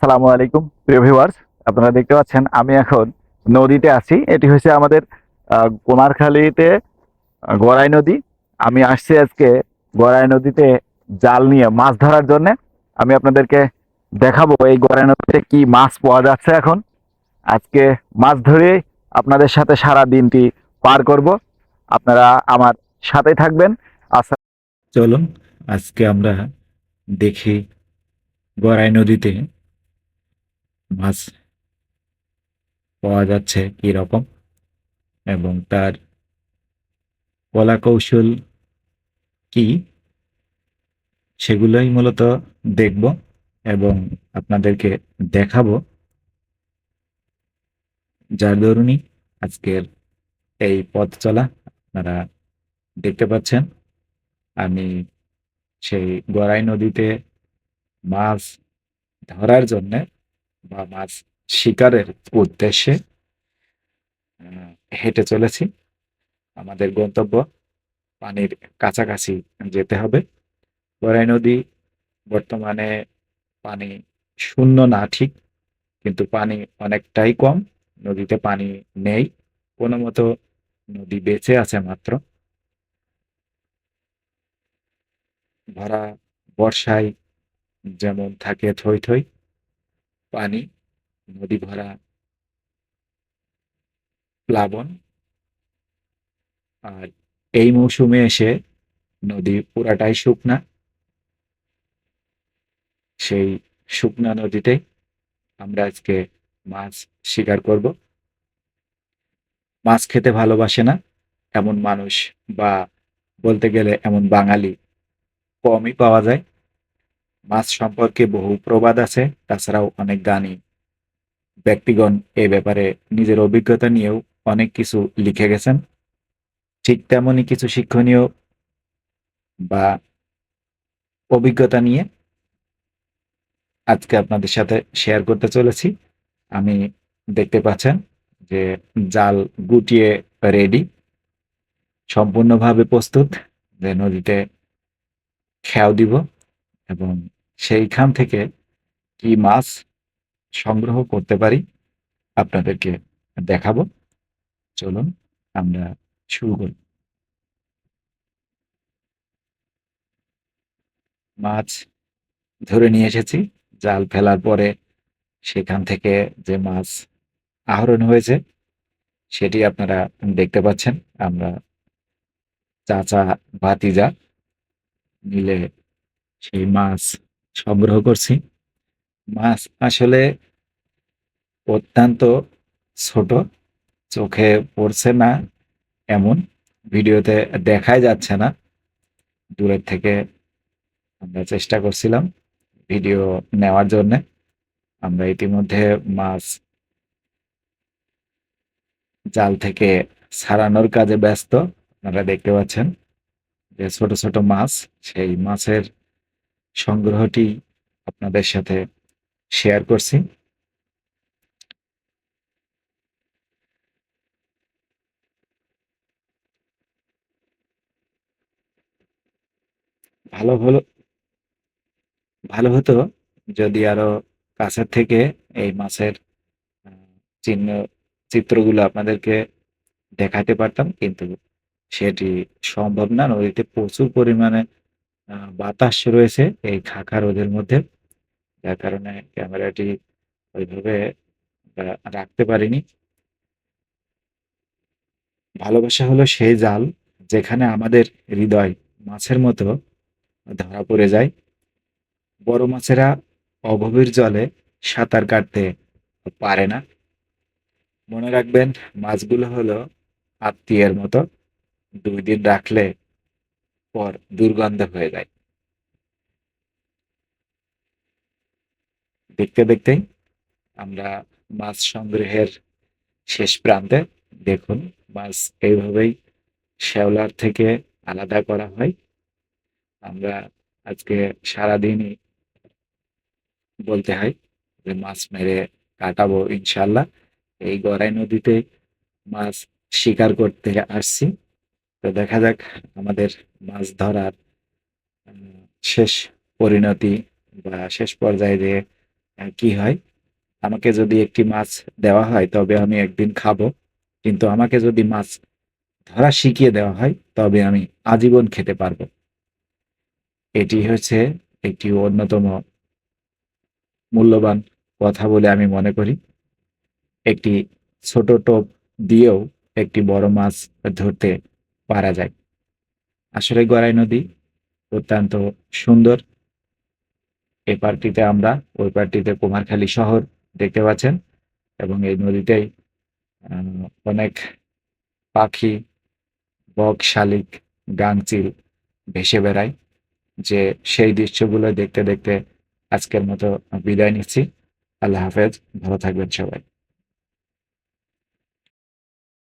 আসসালামু আলাইকুম, প্রিয় ভিউয়ার্স আপনারা দেখতে পাচ্ছেন, আমি এখন নদীতে আছি। এটি হচ্ছে আমাদের কুমারখালীতে গড়াই নদী। আমি আসছি আজকে গড়াই নদীতে জাল নিয়ে, মাছ ধরার জন্য। আমি আপনাদেরকে দেখাবো এই গড়াই নদীতে কি মাছ পাওয়া যাচ্ছে এখন। আজকে মাছ ধরে আপনাদের সাথে সারা দিনটি পার করব। আপনারা আমার সাথে থাকবেন। আচ্ছা চলুন, আজকে আমরা দেখি গড়াই নদীতে মাছ পাওয়া যাচ্ছে কি রকম এবং তার কলা কৌশল কি সেগুলোই মূলত দেখব এবং আপনাদেরকে দেখাবো। যার দরুনই আজকের এই পথ চলা আপনারা দেখতে পাচ্ছেন। আমি সেই গড়াই নদীতে মাছ ধরার জন্য বা মাছ শিকারের উদ্দেশ্যে হেঁটে চলেছি। আমাদের গন্তব্য পানির কাছাকাছি যেতে হবে। গড়াই নদী বর্তমানে পানি শূন্য না ঠিক, কিন্তু পানি অনেকটাই কম। নদীতে পানি নেই, কোনো মতো নদী বেঁচে আছে মাত্র। ভরা বর্ষায় যেমন থাকে থই থই পানি, নদী ভরা, প্লাবন। আর এই মৌসুমে এসে নদী পুরাটাই শুকনা। সেই শুকনা নদীতে আমরা আজকে মাছ শিকার করব। মাছ খেতে ভালোবাসে না এমন মানুষ বা বলতে গেলে এমন বাঙালি কমই পাওয়া যায়। মাছ সম্পর্কে বহু প্রবাদ আছে, তাছাড়াও অনেক গানই। ব্যক্তিগণ এ ব্যাপারে নিজের অভিজ্ঞতা নিয়েও অনেক কিছু লিখে গেছেন। ঠিক তেমনই কিছু শিক্ষণীয় বা অভিজ্ঞতা নিয়ে আজকে আপনাদের সাথে শেয়ার করতে চলেছি। আমি দেখতে পাচ্ছেন যে জাল গুটিয়ে রেডি সম্পূর্ণভাবে প্রস্তুত, যে নদীতে খেয়াও দিব এবং সেইখান থেকে কি মাছ সংগ্রহ করতে পারি? আপনাদেরকে দেখাবো। চলুন, আমরা শুরু করি। মাছ ধরে নিয়ে এসেছি। জাল ফেলার পরে সেখান থেকে যে মাছ আহরণ হয়েছে, সেটি আপনারা দেখতে পাচ্ছেন। আমরা চাচা ভাতিজা মিলে সেই মাছ সংগ্রহ করছি। মাছ আসলে অত্যন্ত ছোট, চোখে পড়ছে না এমন, ভিডিওতে দেখাই যাচ্ছে না। দূরের থেকে আমরা চেষ্টা করছিলাম ভিডিও নেওয়ার জন্য। আমরা ইতিমধ্যে মাছ জাল থেকে ছাড়ানোর কাজে ব্যস্ত, আপনারা দেখতে পাচ্ছেন যে ছোট ছোট মাছ, সেই মাছের সংগ্রহটি আপনাদের সাথে শেয়ার করছি। ভালো হলো, ভালো হতো যদি আরও কাছের থেকে এই মাছের চিহ্ন, চিত্রগুলো আপনাদেরকে দেখাতে পারতাম, কিন্তু সেটি সম্ভব না। নদীতে প্রচুর পরিমাণে বাতাস রয়েছে এই খাখা রোদের মধ্যে। যার কারণে ক্যামেরাটি ওইভাবে রাখতে পারিনি। ভালোবাসা হলো সেই জাল যেখানে আমাদের হৃদয় মাছের মতো ধরা পড়ে যায়। বড় মাছেরা অগভীর জলে সাঁতার কাটতে পারে না। মনে রাখবেন, মাছগুলো হলো আত্মীয়ের মতো। দুই দিন রাখলে পর দুর্গন্ধ হয়ে যায়। দেখতে দেখতেই আমরা মাছ সংগ্রহের শেষ প্রান্তে দেখুন মাছ এইভাবেই শ্যাওলার থেকে আলাদা করা হয়। আমরা আজকে সারাদিনই বলতে হয় যে মাছ মেরে কাটাবো ইনশাল্লাহ এই গড়াই নদীতে মাছ শিকার করতে আসছি। তো দেখা যাক আমাদের মাছ ধরার শেষ পরিণতি বা শেষ পর্যায়ে যে কি হয়। আমাকে যদি একটি মাছ দেওয়া হয়, তবে আমি একদিন খাব। কিন্তু আমাকে যদি মাছ ধরা শিখিয়ে দেওয়া হয়, তবে আমি আজীবন খেতে পারব। এটি হচ্ছে একটি অন্যতম মূল্যবান কথা বলে আমি মনে করি। একটি ছোট টোপ দিয়েও একটি বড় মাছ ধরতে পারা যায়। আসলে গড়াই নদী অত্যন্ত সুন্দর। এই পার্কটিতে আমরা, ওই পার্কটিতে কুমারখালী শহর দেখতে পাচ্ছেন এবং এই নদীতেই অনেক পাখি, বক, শালিক, গাংচিল ভেসে বেড়ায়। যে সেই দৃশ্যগুলো দেখতে দেখতে আজকের মতো বিদায় নিচ্ছি। আল্লাহ হাফেজ, ভালো থাকবেন সবাই।